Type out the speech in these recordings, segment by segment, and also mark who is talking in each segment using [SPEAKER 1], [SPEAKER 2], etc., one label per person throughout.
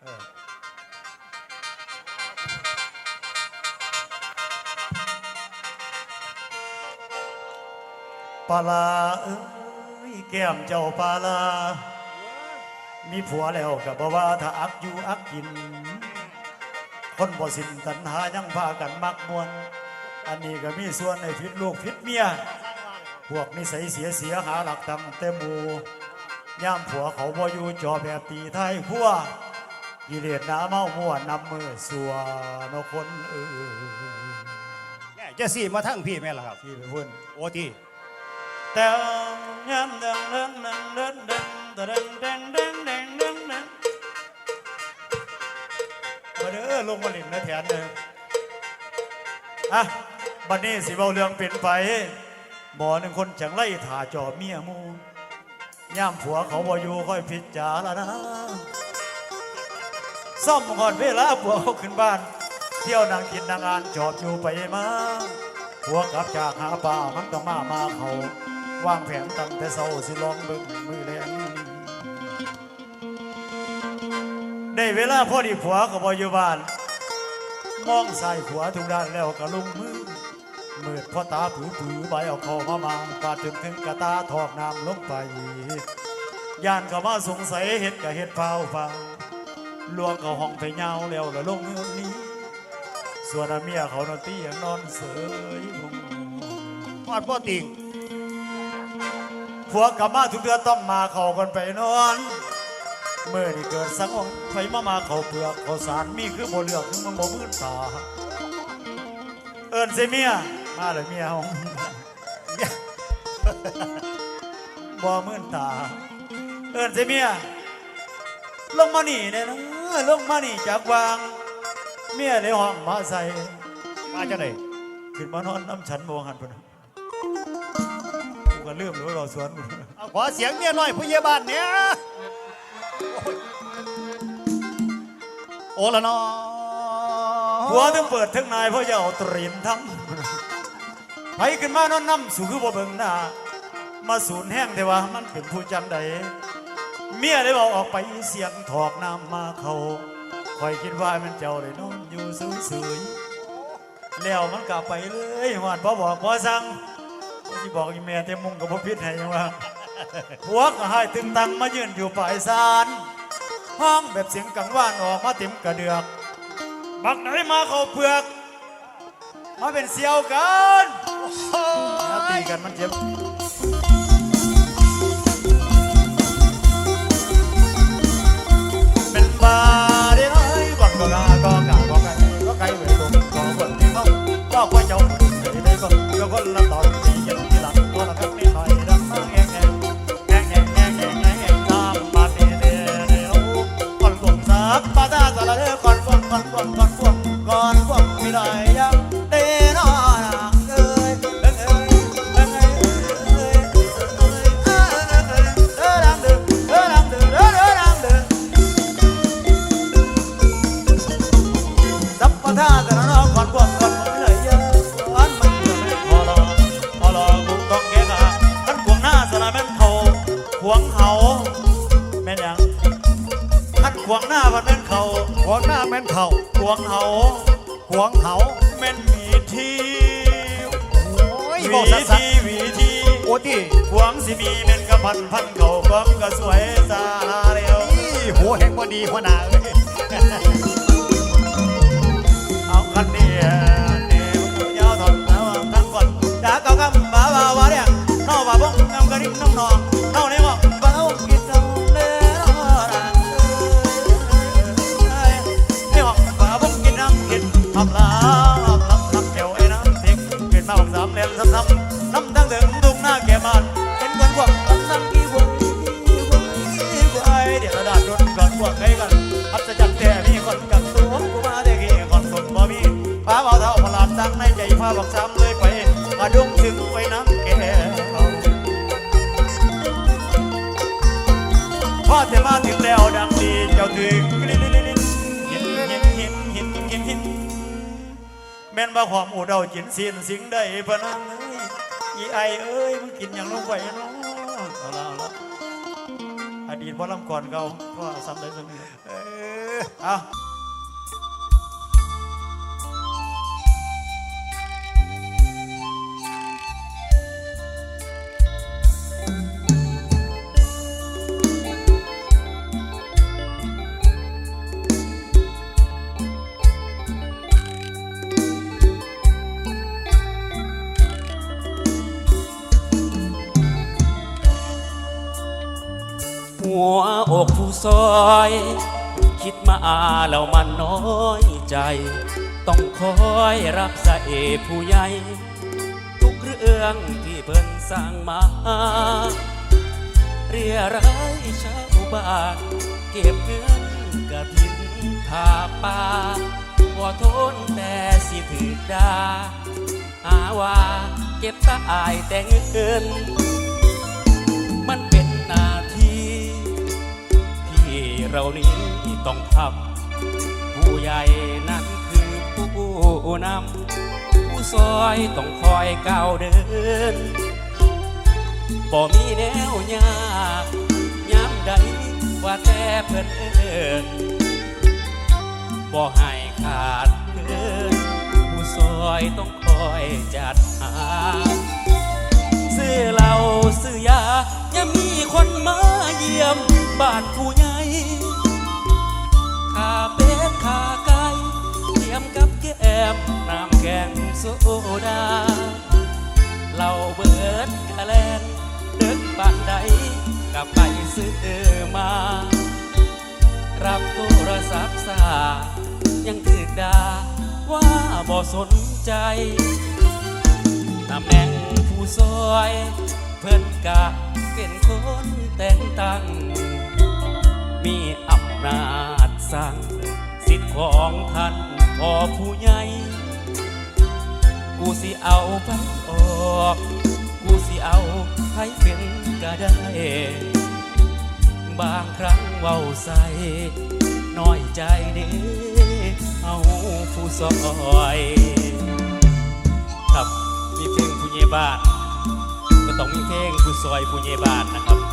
[SPEAKER 1] ปลาลาเอ้ยแก้มเจ้าปลาลา มีผัวแล้วกับบ่ว่าถ้าอักอยู่อักกิน คนบ่สินตัณหายังพากันมักมวน อันนี้ก็มีส่วนในพิษลูกพิษเมีย พวกนิสัยเสียเสียหาหลักตังเต็มหมูย่ามผัวเขาบ่อยู่จอแบบตีไทยพัว กิเลสหนาเมามั่วนำมือสัวนกคนเออ
[SPEAKER 2] แม่จะสี่มาทั้งพี่แม่ล่ะครับ
[SPEAKER 1] ที่ไปพุ่น
[SPEAKER 2] โอ้ที
[SPEAKER 1] แต่ยันดังดังดังดังดังดังดังดังดังดังดังมาเด้อลงมาหลินนะแถนเลยอะบัดนี้สิเบาเรื่องเป็นไปหมอหนึ่งคนจังไล่ถ่าจอเมียหมูย่ามผัวเขาบ่อยู่ค่อยพิจารณา ซ่อมก่อนเวลาผัวเขาขึ้นบ้าน เที่ยวนางกินนางงานจอบอยู่ไปมาผัวกลับจากหาป่ามันต้องมามาเขาวางแผนตั้งแต่เศร้าสิลองเบิ่งมือแรงได้เวลาพอดีผัวก็บอยู่บ้าน มองใส่ผัวทุกด้านแล้วก็ลุงมือมืดพ่อตาผือผือใบเอาคอมามาปาดจนถึงกระตาทอกน้ำลงไปย่านก็มาสงสัยเห็ดกับเห็ดเฝ้าเฝ้า ลวงเขาห้องไปเงาแล้วล้วลงเงินนี้ ส่วนเมียเขานอนตียังนอนเสยลง
[SPEAKER 2] ทอดบ่ติง
[SPEAKER 1] ผัวกลับมาทุกเดือนต้องมาเขากันไปนอนเมื่อนี่เกิดสังองไฟมามาเขาเปลือกเขาสารมีคือบ่เลือกคือมันบ่มืดตาเอิญเสเมียมาเลยเมียของบ่มืดตา เอิญเสเมียลงมานี่เนี่ยนะ ลงมานี่จากวาง เมียในห้องมาใส่
[SPEAKER 2] มาจะไหน
[SPEAKER 1] ขึ้นมานอนน้ำฉันโมหันพุ่นกูก็ลืมเลยว่าเราสวนพุ่น
[SPEAKER 2] เอาขอเสียงเมียหน่อยผู้เยี่ยบ้านเนี่ยโอ้ยโอ้ละเนาะ
[SPEAKER 1] ผัวทั้งเปิดทั้งนายเพราะอย่าเอาตรีนทำไปขึ้นมานอนน้ำสู่คือบ่เบิ่งหน้ามาสูนแห้งแต่ว่ามันเป็นผู้จังใด เมียได้บอกออกไปเสียงถอกน้ำมาเขาคอยคิดว่ามันเจ้าเลยนอนอยู่สวยๆแล้วมันกลับไปเลยหวานบ่บอกบ่สั่งที่บอกอีแม่เต็มมุงกับพ่พิษให้ยังว่าผัวก็ให้ตึงตังมายืนอยู่ปลายสารห้องแบบเสียงกังวานออกมาเต็มกระเดือกบักไหนมาเขาเปลือก มาเป็นเสียวกันอย่าตีกันมันเจ็บ con là tỏi แม่นหยังขันขวงหน้ามันแม่นเขา
[SPEAKER 2] ขวางหน้าแม่นเข่า
[SPEAKER 1] ขวงเขา
[SPEAKER 2] ขวางเขา
[SPEAKER 1] แม่นหวีที
[SPEAKER 2] โอ้ย
[SPEAKER 1] ห
[SPEAKER 2] บอก
[SPEAKER 1] วี
[SPEAKER 2] สักสัก
[SPEAKER 1] ทีหวีที
[SPEAKER 2] โอ้ที
[SPEAKER 1] ขวงสิมีแม่นกระพันพันเขากองก็สวยสาเรียว
[SPEAKER 2] นี่หัวแห่งพอดีพอหนาเอ้ย
[SPEAKER 1] เอาคันนี้เนี่ยมันยาวทอนเอาทั้งก่อนดาเก่ากำบ้าบ้าวะเนี่ยนอบาบงงำกระดิ่งน้องนอง บอกซ้ำเลยไปมาดุงถึงไปน้ำแก้วพอจะมาถึงแล้วดังดีเจ้าถึงลิลิลิลิหินหินหินหินหินหินแม่นบ่ความอูเดาจินสินสิงได้พะนังเอ้ยอีไอเอ้ยมึงกินอย่างลงไปเนาะเอาละเอาละอดีตพ่อลำก่อนเก่าก็ซ้ำได้ซ้ำ
[SPEAKER 2] เออ
[SPEAKER 1] เอา
[SPEAKER 3] คิดมาแล้วมันน้อยใจ ต้องคอยรับสะเอผู้ใหญ่ ทุกเรื่องที่เพิ่นสร้างมา เรียรายชาวบ้านเก็บเงินกระถินทาป่าบ่ทนแต่สิถือดาหาว่าเก็บตายแต่เงิน มันเป็นหน้าที่ที่เรานี้ ต้องทำผู้ใหญ่นั้นคือผู้นำผู้ซอยต้องคอยก้าวเดินบ่มีแนวยากย้ำใดว่าแต่เพิ่นเอินบ่ให้ขาดเกินผู้ซอยต้องคอยจัดหาซื้อเหล้าซื้อยายังมีคนมาเยี่ยมบ้านผู้ใหญ่ ขาเป็ดขาไก่เตรียมกับแก้มน้ำแข็งโซดาเหล้าเบิดกะแลนเดินบ้านใดกับไปซื้อมา รับโทรศัพท์สายังถือดาว่าบ่สนใจตำแหน่งผู้ซอย เพิ่นกะเป็นคนแต่งตั้งมีอำนาจ สั่งสิทธิ์ของท่านพ่อผู้ใหญ่ กูสิเอาไปออก กูสิเอาให้เป็นก็ได้ บางครั้งเว้าใส่น้อยใจเด้เอาผู้ซอย ครับมีเพลงผู้ใหญ่บ้านก็ต้องมีเพลงผู้ซอยผู้ใหญ่บ้านนะครับ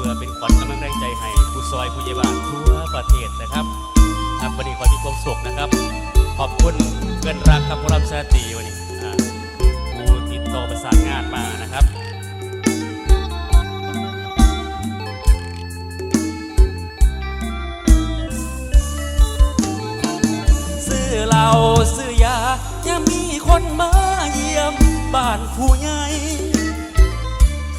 [SPEAKER 3] พื่อเป็นขวัญกำลังแรงใจให้ผู้ซอยผู้ใหญ่บ้านทั่วประเทศนะครับครับวันนี้ขอมีความสุขนะครับ ขอบคุณเพื่อนรักครับพระรามชาตรีวันนี้ผู้ติดต่อประสานงานมานะครับซื้อเหล้าซื้อยายังมีคนมาเยี่ยมบ้านผู้ใหญ่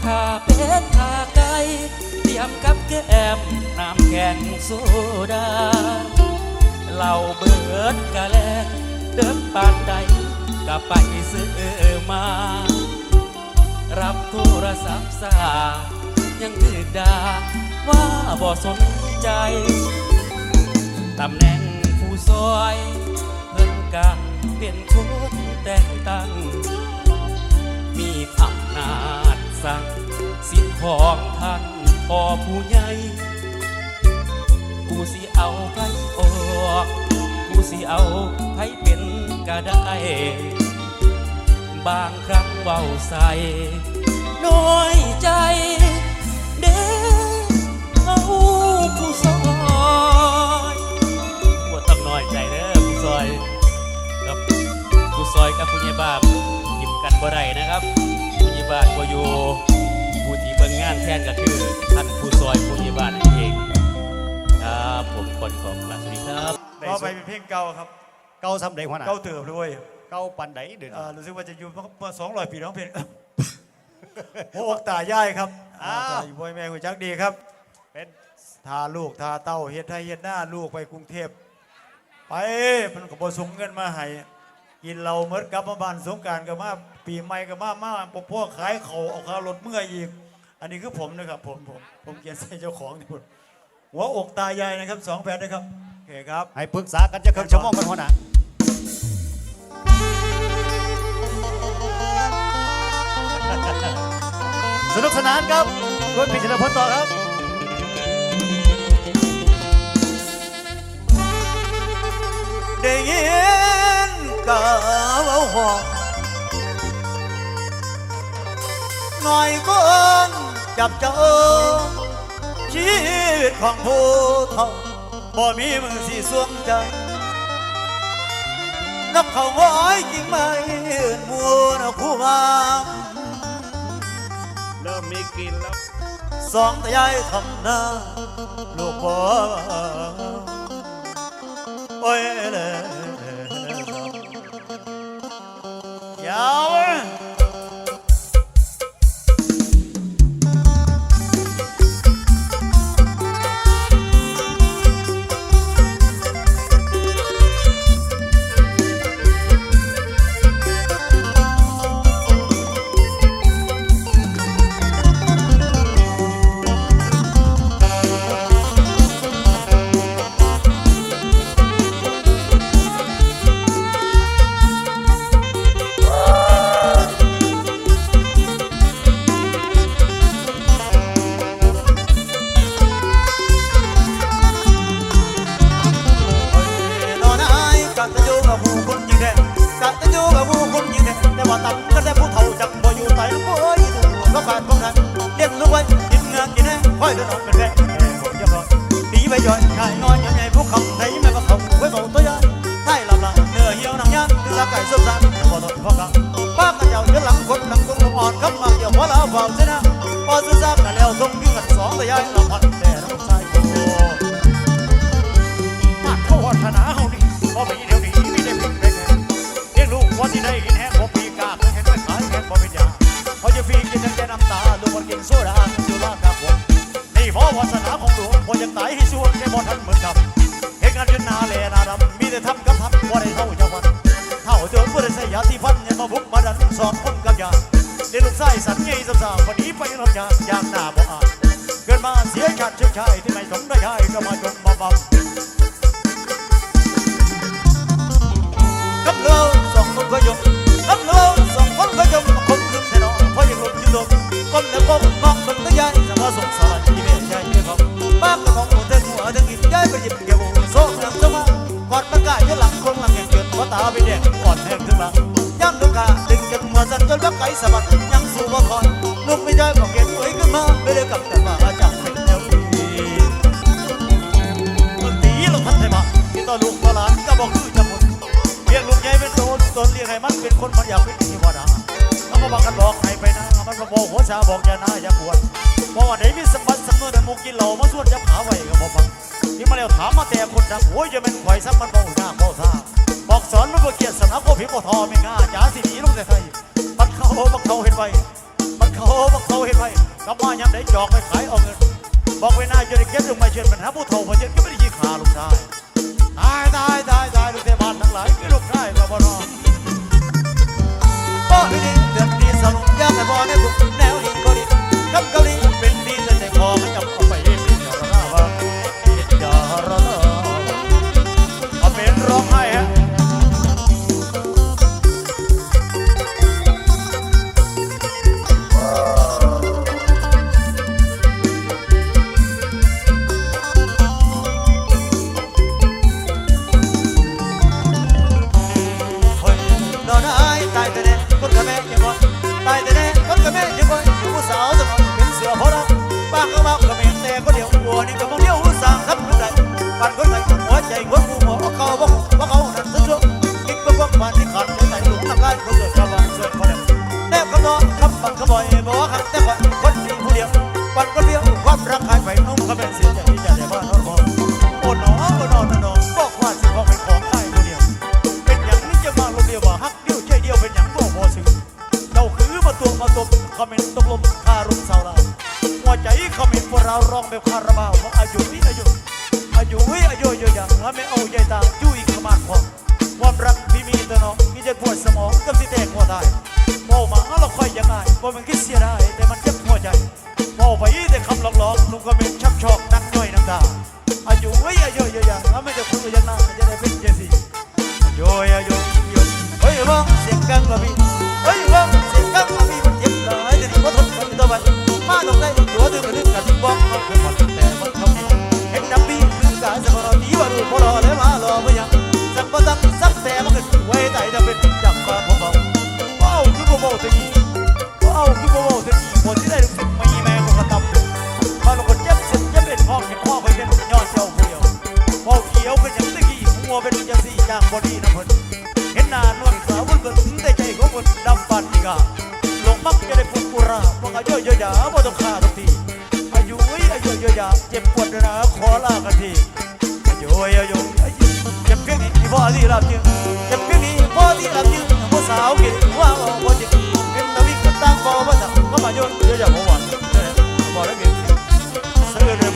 [SPEAKER 3] ข้าเป็ดข้าไก่ียมกับแก้มน้ำแข็งโซดาเหล้าเบิดกะแลเดินปานใดก็ไปซื้อมา รับโทรศัพท์สายังถือดาว่าบ่สนใจ ตำแหน่งผู้ซอยเพิ่นกะเป็นคนแต่งตั้ง มีอำนาจสั่งสิทธิ์ของท่าน พ่อผู้ใหญ่กูสิเอาไปออกกูสิเอาไปเป็นก็ได้ บางครั้งเว้าใส่น้อยใจ เด้เอาผู้ซอยว่าต้องน้อยใจเด้อผู้ซอยกับผู้ซอยกับผู้ใหญ่บ้านกินกันบ่ได้นะครับผู้ใหญ่บ้านบ่อยู่านแทนก็คือท่านผู้ซอยผู้ใหญ่บ้านนั่นเองครับผมคนของกลาสวัสดีครับ
[SPEAKER 1] ต่อไปเป็นเพลงเก่าครับ
[SPEAKER 2] เก่าซ้ำใดหัวหน้า
[SPEAKER 1] เก่าเติบด้วย
[SPEAKER 2] เก่าปันใดเดือน
[SPEAKER 1] เอ่อรู้สึกว่าจะอยู่เมื่อสองร้อยปีน้องเพลงโอ้ตายายครับอ่าตายพ่อแม่กุจักดีครับ
[SPEAKER 2] เป็น
[SPEAKER 1] ทาลูกทาเต้าเฮ็ดให้เฮ็ดหน้าลูกไปกรุงเทพไปมันก็บ่ส่งเงินมาให้กินเราเมื่อกลับมาบ้านสงกรารก็มาปีใหม่ก็มามาพวกขายเขาวเอาค่ารถเมื่ออีก อันนี้คือผมนะครับผมผมผมเขียนใส่เจ้าของนี่ผมหัวอกตายายนะครับสองแผ่นนะครับโอเคครับ
[SPEAKER 2] ให้ปรึกษากันจะเครื่องชั่วโมงกันหัวหน้าสนุกสนานครับคุณพิชญพลต่อครับ
[SPEAKER 1] ได้ยินกะเว้าห้อง หน่อยก็จับเจอชีวิตของผู้เฒ่าบ่มีมือสีสวงใจนับเขาง้อยกิ่งไม้อื่นมัวนคู่งาม
[SPEAKER 2] เริ่มมีกินแล้ว
[SPEAKER 1] สองตายายทำหน้าลูกพ่อโอ้ยเลยยาว กินแห้งค่อยเดินออกเป็นแพ้แม่ผมจะบอกดีไปย่อยกายงอนยังไงผู้คำไหนแม่มาเขันเห
[SPEAKER 2] มือนกับเหตุการณ์ยุนนาเลนาดำมีแต่ทำกับทำบ่ได้เท่าจะวันเท่าเดิมบ่ได้ใส่ยาที่พันยังมาบุกมาดันสอนคนกับยาเลี้ยลูกไส้สันใหญ่สำสาวันนี้ไปรับยายางหน้าบ่อาเกิดมาเสียชาติเชื้อชายที่ไม่สมได้ใจ
[SPEAKER 1] ก็มาจน ดึงจนหัวสั่นจนรักไก่สะบัดยังสู้ว่าคอลูกไม่ได้ก็เก็บไว้ขึ้นมาไม่ได้กลับแต่มาจับเป็นแนวดีมึงตีเราทันไทยมาที่ต่อลูกต่อหลานก็บอกคือจะหมดเรียกลูกใหญ่เป็นโตนตนเรียกให้มันเป็นคนมันอยากเป็นเทวดาแล้วก็บอกกันบอกให้ไปนะมันก็บอกหัวชาบอกอย่าหน้าอย่าปวดบอกว่าไหนมีสมบัติสำนวนแต่มุกกินเหล่ามาส่วนจับขาไว้ก็บอกฟังที่มาแล้วถามมาแต่คนดังโอ้ยจะเป็นข่อยซ้ำมันบอกหน้าบอกท่าบอกสอนมันบ่เกียรติสนาโคผิวบ่ทอไม่ง่าจ๋าสิหนีลงแต่ไทย จอกไปขายเอาเงิน บอกไว้หน้าจะได้เก็บลงมาเชิญปัญหาผู้เฒ่าพอเชิญก็ไม่ได้ยีขาลงได้ ไอ้ตายแต่เน่คนกับแม่ยังบ่ตายแต่เน่คนกับแม่ยังบ่อยู่ผู้สาวสมองเป็นเสือพอแล้วป้าก็บอกกับแม่แต่ก็เดียววัวนี่ก็มองเดียวสร้างทับคนใดปันคนไหนหัวใจหัวาวว่าอายุนี่อายุอายุวิอายุเยอะอย่างแล้วไม่เอาใจตาจุ้ยขมาดความความรักที่มีตัวน้องมีแต่ปวดสมองกับที่แตกหัวตายโม่มาเราค่อยยังไงว่ามันคิดเสียได้แต่มันเจ็บหัวใจโม่ไปแต่คำหลอกๆลุงคอมเมนชักชอกนักย่อยน้ำตาอายุวิอายุเยอะอย่างแล้วไม่จะคุยยังไงจะได้เป็นเจสีโยยโยโยเฮ้ยร้องเสียงกังกะบีเฮ้ยร้องเสียง มาตรงไหนตัวดึงกันดึกันที่บอกมันเป็นมันแต่มันทำดีเห็นดับบีคือกาจะมารอดีว่ารู้พอรอแล้วมารอไม่ยังสักบ่ตั้งสักแต่มันก็ไว้ใจจะเป็น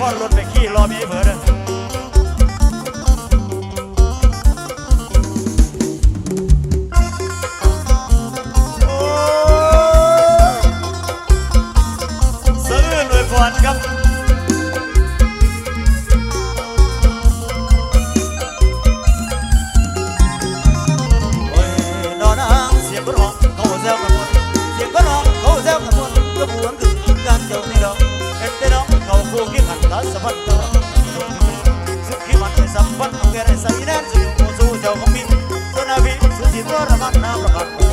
[SPEAKER 1] อนรถไปขี่รอมีเ de dor, mas não,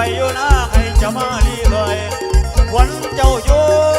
[SPEAKER 1] ไปอยู่หน้าใครจะมาลีเลยวันเจ้าอยู่